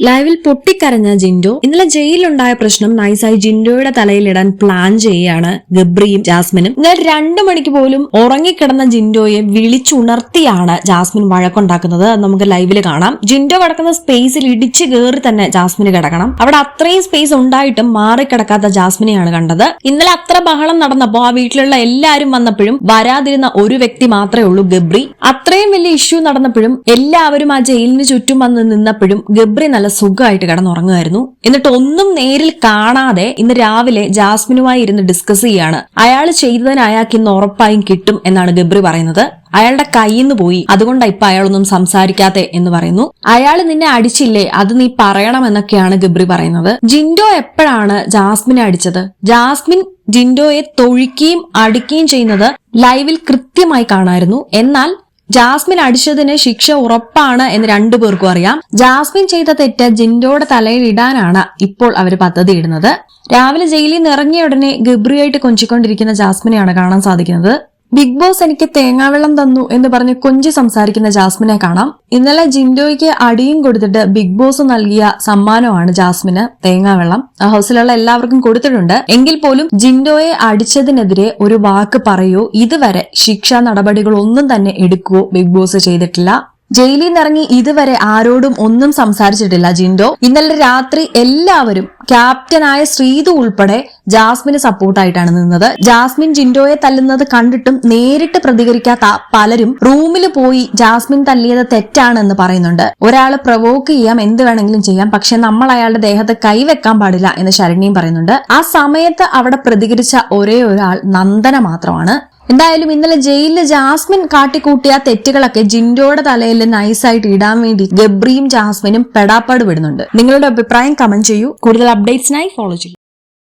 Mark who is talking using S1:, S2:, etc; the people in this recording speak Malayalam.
S1: ലൈവിൽ പൊട്ടിക്കരഞ്ഞ ജിൻഡോ ഇന്നലെ ജയിലിലുണ്ടായ പ്രശ്നം നൈസായി ജിൻഡോയുടെ തലയിലിടാൻ പ്ലാൻ ചെയ്യുകയാണ് ഗബ്രിയും ജാസ്മിനും. ഇന്നലെ രണ്ടു മണിക്ക് പോലും ഉറങ്ങിക്കിടന്ന ജിൻഡോയെ വിളിച്ചുണർത്തിയാണ് ജാസ്മിൻ വഴക്കുണ്ടാക്കുന്നത്. നമുക്ക് ലൈവിൽ കാണാം. ജിൻഡോ കിടക്കുന്ന സ്പേസിൽ ഇടിച്ചു കയറി തന്നെ ജാസ്മിന് കിടക്കണം. അവിടെ അത്രയും സ്പേസ് ഉണ്ടായിട്ടും മാറിക്കിടക്കാത്ത ജാസ്മിനെയാണ് കണ്ടത്. ഇന്നലെ അത്ര ബഹളം നടന്നപ്പോ ആ വീട്ടിലുള്ള എല്ലാവരും വന്നപ്പോഴും വരാതിരുന്ന ഒരു വ്യക്തി മാത്രമേ ഉള്ളൂ ഗബ്രി. അത്രയും വലിയ ഇഷ്യൂ നടന്നപ്പോഴും എല്ലാവരും ആ ജയിലിന് ചുറ്റും വന്ന് നിന്നപ്പോഴും ഗബ്രി നല്ല സുഖമായിട്ട് കിടന്നുറങ്ങുമായിരുന്നു. എന്നിട്ട് ഒന്നും നേരിൽ കാണാതെ ഇന്ന് രാവിലെ ജാസ്മിനുമായി ഇരുന്ന് ഡിസ്കസ് ചെയ്യാണ്. അയാൾ ചെയ്തതിന് അയാൾക്ക് ഇന്ന് ഉറപ്പായും കിട്ടും എന്നാണ് ഗബ്രി പറയുന്നത്. അയാളുടെ കയ്യിൽ നിന്ന് പോയി. അതുകൊണ്ടാണ് ഇപ്പൊ അയാളൊന്നും സംസാരിക്കാത്തെ എന്ന് പറയുന്നു. അയാൾ നിന്നെ അടിച്ചില്ലേ? അത് നീ പറയണം എന്നൊക്കെയാണ് ഗബ്രി പറയുന്നത്. ജിൻഡോ എപ്പോഴാണ് ജാസ്മിനെ അടിച്ചത്? ജാസ്മിൻ ജിൻഡോയെ തൊഴിക്കുകയും അടിക്കുകയും ചെയ്യുന്നത് ലൈവിൽ കൃത്യമായി കാണായിരുന്നു. എന്നാൽ ജാസ്മിൻ അടിച്ചതിന് ശിക്ഷ ഉറപ്പാണ് എന്ന് രണ്ടു പേർക്കും അറിയാം. ജാസ്മിൻ ചെയ്ത തെറ്റ് ജിൻഡോയുടെ തലയിൽ ഇടാനാണ് ഇപ്പോൾ അവർ പദ്ധതി ഇടുന്നത് രാവിലെ ജയിലിൽ നിന്ന് ഇറങ്ങിയ ഉടനെ ഗബ്രിയായിട്ട് കൊഞ്ചിക്കൊണ്ടിരിക്കുന്ന ജാസ്മിനെയാണ് കാണാൻ സാധിക്കുന്നത്. ബിഗ് ബോസ് എനിക്ക് തേങ്ങാവെള്ളം തന്നു എന്ന് പറഞ്ഞ് കൊഞ്ചി സംസാരിക്കുന്ന ജാസ്മിനെ കാണാം. ഇന്നലെ ജിൻഡോയ്ക്ക് അടിയും കൊടുത്തിട്ട് ബിഗ് ബോസ് നൽകിയ സമ്മാനമാണ് ജാസ്മിന് തേങ്ങാവെള്ളം. ഹൗസിലുള്ള എല്ലാവർക്കും കൊടുത്തിട്ടുണ്ട്. എങ്കിൽ പോലും ജിൻഡോയെ അടിച്ചതിനെതിരെ ഒരു വാക്ക് പറയോ. ഇതുവരെ ശിക്ഷാ നടപടികളൊന്നും തന്നെ എടുക്കുകയോ ബിഗ് ബോസ് ചെയ്തിട്ടില്ല. ജയിലിൽ നിന്നിറങ്ങി ഇതുവരെ ആരോടും ഒന്നും സംസാരിച്ചിട്ടില്ല ജിൻഡോ. ഇന്നലെ രാത്രി എല്ലാവരും ക്യാപ്റ്റനായ ശ്രീതു ഉൾപ്പെടെ ജാസ്മിന് സപ്പോർട്ടായിട്ടാണ് നിന്നത്. ജാസ്മിൻ ജിൻഡോയെ തല്ലുന്നത് കണ്ടിട്ടും നേരിട്ട് പ്രതികരിക്കാത്ത പലരും റൂമിൽ പോയി ജാസ്മിൻ തല്ലിയത് തെറ്റാണെന്ന് പറയുന്നുണ്ട്. ഒരാൾ പ്രവോക്ക് ചെയ്യാം എന്ത് വേണമെങ്കിലും ചെയ്യാം പക്ഷെ നമ്മൾ അയാളുടെ ദേഹത്ത് കൈവെക്കാൻ പാടില്ല എന്ന് ശരണ്യം പറയുന്നുണ്ട്. ആ സമയത്ത് അവിടെ പ്രതികരിച്ച ഒരേ ഒരാൾ നന്ദന മാത്രമാണ്. എന്തായാലും ഇന്നലെ ജയിലിൽ ജാസ്മിൻ കാട്ടിക്കൂട്ടിയ തെറ്റുകളൊക്കെ ജിൻഡോയുടെ തലയിൽ നൈസായിട്ട് ഇടാൻ വേണ്ടി ഗബ്രിയും ജാസ്മിനും പെടാപ്പാട് വിടുന്നുണ്ട് നിങ്ങളുടെ അഭിപ്രായം കമന്റ് ചെയ്യൂ. കൂടുതൽ അപ്ഡേറ്റ്സിനായി ഫോളോ ചെയ്യൂ.